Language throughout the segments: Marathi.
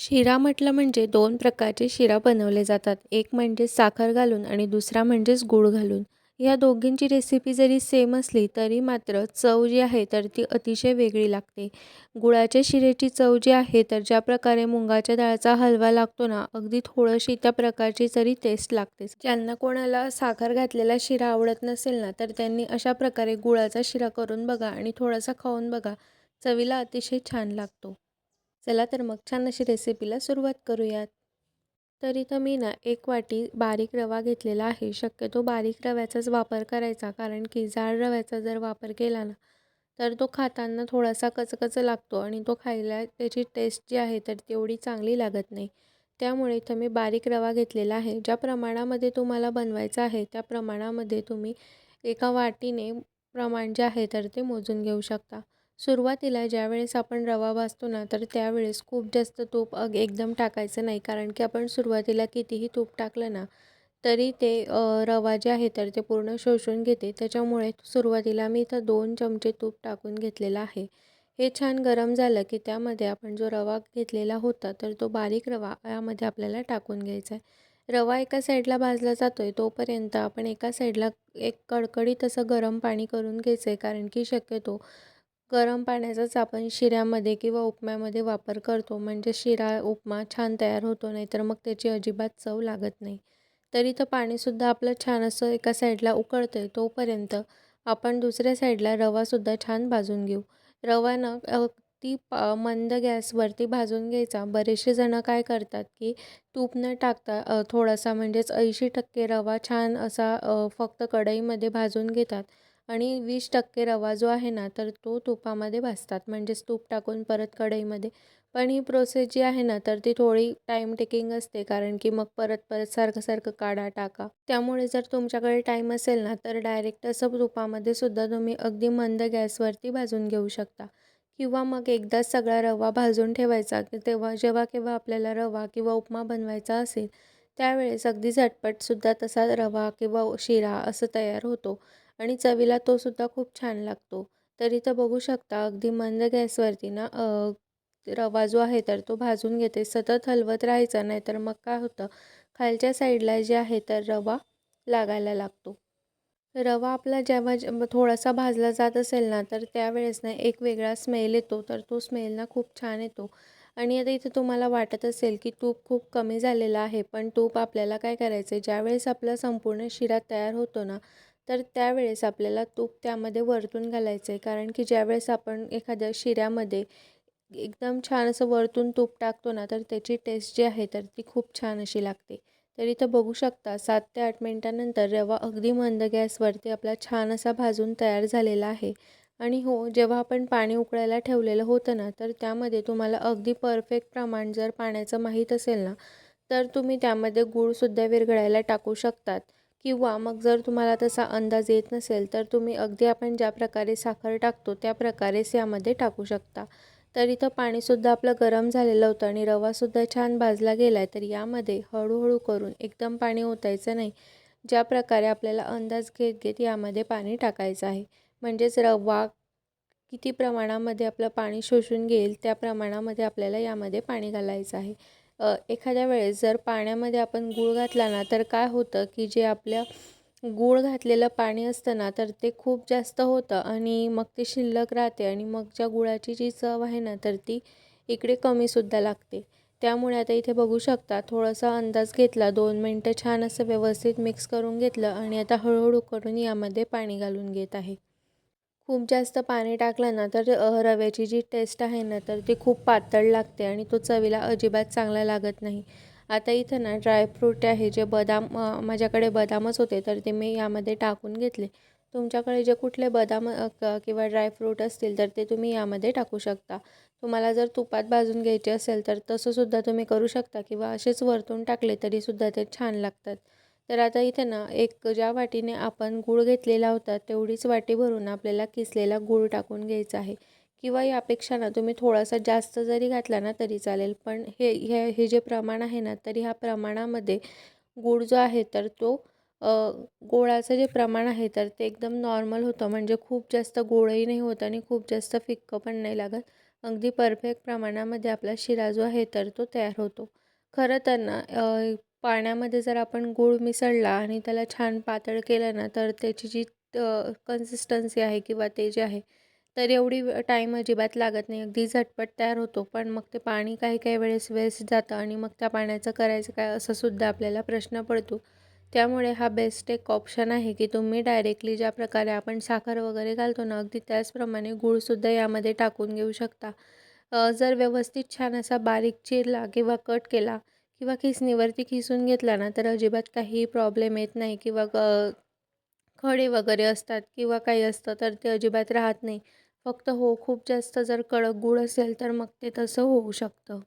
शिरा म्हटलं म्हणजे दोन प्रकारचे शिरा बनवले जातात. एक म्हणजे साखर घालून आणि दुसरा म्हणजेच गूळ घालून. या दोघींची रेसिपी जरी सेम असली तरी मात्र चव जी आहे तर ती अतिशय वेगळी लागते. गुळाच्या शिरेची चव जी आहे तर ज्या प्रकारे मुंगाच्या डाळचा हलवा लागतो ना अगदी थोडीशी त्या प्रकारची तरी टेस्ट लागते. ज्यांना कोणाला साखर घातलेला शिरा आवडत नसेल ना तर त्यांनी अशा प्रकारे गुळाचा शिरा करून बघा आणि थोडासा खाऊन बघा. चवीला अतिशय छान लागतो. चला तर मग छान अशी रेसिपीला सुरुवात करूयात. तर इथं मी ना एक वाटी बारीक रवा घेतलेला आहे. शक्यतो बारीक रव्याचाच वापर करायचा कारण की जाड रव्याचा जर वापर केला ना तर तो खाताना थोडासा कचकच लागतो आणि तो खायला त्याची टेस्ट जी आहे तर तेवढी चांगली लागत नाही. त्यामुळे इथं मी बारीक रवा घेतलेला आहे. ज्या प्रमाणामध्ये तुम्हाला बनवायचा आहे त्या प्रमाणामध्ये तुम्ही एका वाटीने प्रमाण जे आहे तर ते मोजून घेऊ शकता. सुरुवातीला ज्यावेळेस आपण रवा भाजतो ना तर त्यावेळेस खूप जास्त तूप अग एकदम टाकायचं नाही. कारण की आपण सुरुवातीला कितीही तूप टाकलं ना तरी ते रवा जे आहे तर ते पूर्ण शोषून घेते. त्याच्यामुळे सुरुवातीला मी इथं दोन चमचे तूप टाकून घेतलेलं आहे. हे छान गरम झालं की त्यामध्ये आपण जो रवा घेतलेला होता तर तो बारीक रवा यामध्ये आपल्याला टाकून घ्यायचा आहे. रवा एका साईडला भाजला जातो आहे तोपर्यंत आपण एका साईडला एक कडकडीत असं गरम पाणी करून घ्यायचं आहे कारण की शक्यतो गरम पाण्याचाच आपण शिऱ्यामध्ये किंवा उपम्यामध्ये वापर करतो. म्हणजे शिरा उपमा छान तयार होतो नाही तर मग त्याची अजिबात चव लागत नाही. तरी तर पाणीसुद्धा आपलं छान असं एका साईडला उकळतं आहे तोपर्यंत आपण दुसऱ्या साईडला रवासुद्धा छान भाजून घेऊ. रवानं ती पा मंद गॅसवरती भाजून घ्यायचा. बरेचसे जणं काय करतात की तूप न टाकता थोडासा म्हणजेच ऐंशी टक्के रवा छान असा फक्त कढईमध्ये भाजून घेतात. आणि वीस टक्के रवा जो आहे ना तर तो तुपामध्ये भाजतात. म्हणजेच तूप टाकून परत कढईमध्ये. पण ही प्रोसेस जी आहे ना तर ती थोडी टाईम टेकिंग असते. कारण की मग परत परत सारखं सारखं काढा टाका. त्यामुळे जर तुमच्याकडे टाईम असेल ना तर डायरेक्ट असं तुपामध्ये सुद्धा तुम्ही अगदी मंद गॅसवरती भाजून घेऊ शकता. किंवा मग एकदाच सगळा रवा भाजून ठेवायचा की तेव्हा जेव्हा केव्हा आपल्याला रवा किंवा उपमा बनवायचा असेल त्यावेळेस अगदी झटपटसुद्धा तसा रवा किंवा शिरा असं तयार होतो. आणि चवीला तो सुद्धा खूप छान लागतो. तर इथं बघू शकता अगदी मंद गॅसवरती ना रवा जो आहे तर तो भाजून घेते. सतत हलवत राहायचा नाही तर मग काय होतं खालच्या साईडला जे आहे तर रवा लागायला लागतो. रवा आपला जेव्हा थोडासा भाजला जात असेल ना तर त्यावेळेस ना एक वेगळा स्मेल येतो तर तो स्मेल ना खूप छान येतो. आणि आता इथे तुम्हाला वाटत असेल की तूप खूप कमी झालेलं आहे पण तूप आपल्याला काय करायचं आहे ज्यावेळेस आपला संपूर्ण शिरा तयार होतो ना तर त्यावेळेस आपल्याला तूप त्यामध्ये वरतून घालायचं आहे कारण की ज्यावेळेस आपण एखाद्या शिऱ्यामध्ये एकदम छान असं वरतून तूप टाकतो ना तर त्याची टेस्ट जी आहे तर ती खूप छान अशी लागते. तर इथं बघू शकता सात ते आठ मिनटानंतर रवा अगदी मंद गॅसवरती आपला छान असा भाजून तयार झालेला आहे. आणि हो जेव्हा आपण पाणी उकळायला ठेवलेलं होतं ना तर त्यामध्ये तुम्हाला अगदी परफेक्ट प्रमाण जर पाण्याचं माहीत असेल ना तर तुम्ही त्यामध्ये गूळसुद्धा विरघळायला टाकू शकतात. किंवा मग जर तुम्हाला तसा अंदाज येत नसेल तर तुम्ही अगदी आपण ज्या प्रकारे साखर टाकतो त्या प्रकारेच यामध्ये टाकू शकता. तर इथं पाणीसुद्धा आपलं गरम झालेलं होतं आणि रवासुद्धा छान भाजला गेला आहे तर यामध्ये हळूहळू करून एकदम पाणी ओतायचं नाही. ज्या प्रकारे आपल्याला अंदाज घेत घेत यामध्ये पाणी टाकायचं आहे. म्हणजेच रवा किती प्रमाणामध्ये आपलं पाणी शोषून घेईल त्या प्रमाणामध्ये आपल्याला यामध्ये पाणी घालायचं आहे. एखाद्या वेळेस जर पाण्यामध्ये आपण गूळ घातला ना तर काय होतं की जे आपल्या गूळ घातलेलं पाणी असतं ना तर ते खूप जास्त होतं आणि मग ते शिल्लक राहते आणि मग ज्या गुळाची जी चव आहे ना तर ती इकडे कमीसुद्धा लागते. त्यामुळे आता इथे बघू शकता थोडासा अंदाज घेतला दोन मिनटं छान असं व्यवस्थित मिक्स करून घेतलं आणि आता हळूहळू करून यामध्ये पाणी घालून घेत आहे. खूप जास्त पाणी टाकलं ना तर रव्याची जी टेस्ट आहे ना तर ती खूप पातळ लागते आणि तो चवीला अजिबात चांगला लागत नाही. आता इथं ना ड्रायफ्रूट आहे जे बदाम माझ्याकडे बदामच होते तर ते मी यामध्ये टाकून घेतले. तुमच्याकडे जे कुठले बदाम किंवा ड्रायफ्रूट असतील तर ते तुम्ही यामध्ये टाकू शकता. तुम्हाला जर तुपात भाजून घ्यायचे असेल तर तसंसुद्धा तुम्ही करू शकता किंवा असेच वरतून टाकले तरीसुद्धा ते छान लागतात. तर आता इथे ना एक ज्या वाटीने आपण गूळ घेतलेला होता तेवढीच वाटी भरून आपल्याला किसलेला गूळ टाकून घ्यायचा आहे. किंवा यापेक्षा ना तुम्ही थोडासा जास्त जरी घातला ना तरी चालेल. पण हे हे हे जे प्रमाण आहे ना तरी ह्या प्रमाणामध्ये गूळ जो आहे तर तो गोळाचं जे प्रमाण आहे तर ते एकदम नॉर्मल होतं. म्हणजे खूप जास्त गोळही नाही होत आणि खूप जास्त फिक्कं पण नाही लागत. अगदी परफेक्ट प्रमाणामध्ये आपला शिरा जो आहे तर तो तयार होतो. खरं तर ना पाण्यामध्ये जर आपण गूळ मिसळला आणि त्याला छान पातळ केलं ना तर त्याची जी कन्सिस्टन्सी आहे किंवा ते जे आहे तर एवढी टाईम अजिबात लागत नाही. अगदी झटपट तयार होतो. पण मग ते पाणी काही काही वेळेस वेस्ट जातं आणि मग त्या पाण्याचं करायचं काय असं सुद्धा आपल्याला प्रश्न पडतो. त्यामुळे हा बेस्ट एक ऑप्शन आहे की तुम्ही डायरेक्टली ज्या प्रकारे आपण साखर वगैरे घालतो ना अगदी त्याचप्रमाणे गूळसुद्धा यामध्ये टाकून घेऊ शकता. जर व्यवस्थित छान असा बारीक चिरला किंवा कट केला किंवा खिसणीवरती खिसून घेतला ना तर अजिबात काही प्रॉब्लेम येत नाही किंवा खडे वगैरे असतात किंवा काही असतं तर ते अजिबात राहत नाही. फक्त हो खूप जास्त जर कडक गूळ असेल तर मग ते तसं होऊ शकतं.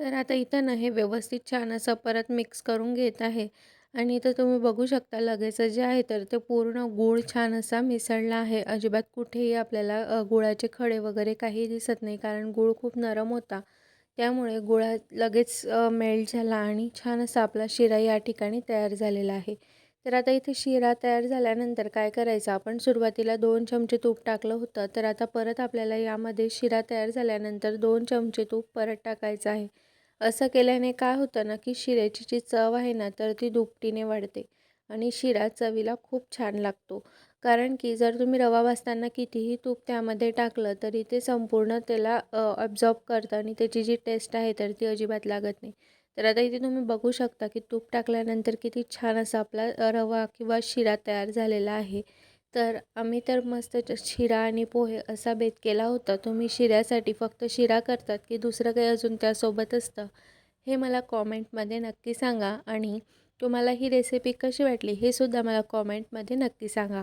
तर आता इथं ना हे व्यवस्थित छान असं परत मिक्स करून घेत आहे. आणि इथं तुम्ही बघू शकता लगेच जे आहे तर ते पूर्ण गूळ छान असा मिसळला आहे. अजिबात कुठेही आपल्याला गुळाचे खडे वगैरे काही दिसत नाही कारण गूळ खूप नरम होता. त्यामुळे गुळा लगेच मेल्ट झाला आणि छान असा आपला शिरा या ठिकाणी तयार झालेला आहे. तर आता इथे शिरा तयार झाल्यानंतर काय करायचं? आपण सुरुवातीला दोन चमचे तूप टाकलं होतं तर आता परत आपल्याला यामध्ये शिरा तयार झाल्यानंतर दोन चमचे तूप परत टाकायचं आहे. असं केल्याने काय होतं ना की शिऱ्याची जी चव आहे ना तर ती दुपटीने वाढते आणि शिरा चवीला खूप छान लागतो. कारण की जर तुम्ही रवा भाजताना कितीही तूप त्यामध्ये टाकलं तरी ते संपूर्ण त्याला अब्झॉर्ब करतं आणि त्याची जी टेस्ट आहे तर ती अजिबात लागत नाही. तर आता इथे तुम्ही बघू शकता की तूप टाकल्यानंतर किती छान असा आपला रवा किंवा शिरा तयार झालेला आहे. तर आम्ही तर मस्त शिरा आणि पोहे असा बेत केला होता. तुम्ही शिऱ्यासाठी फक्त शिरा करतात की दुसरं काही अजून त्यासोबत असतं? हे मला कॉमेंटमध्ये नक्की सांगा आणि तुम्हाला ही रेसिपी कशी वाटली हे सुद्धा मला कॉमेंटमध्ये नक्की सांगा.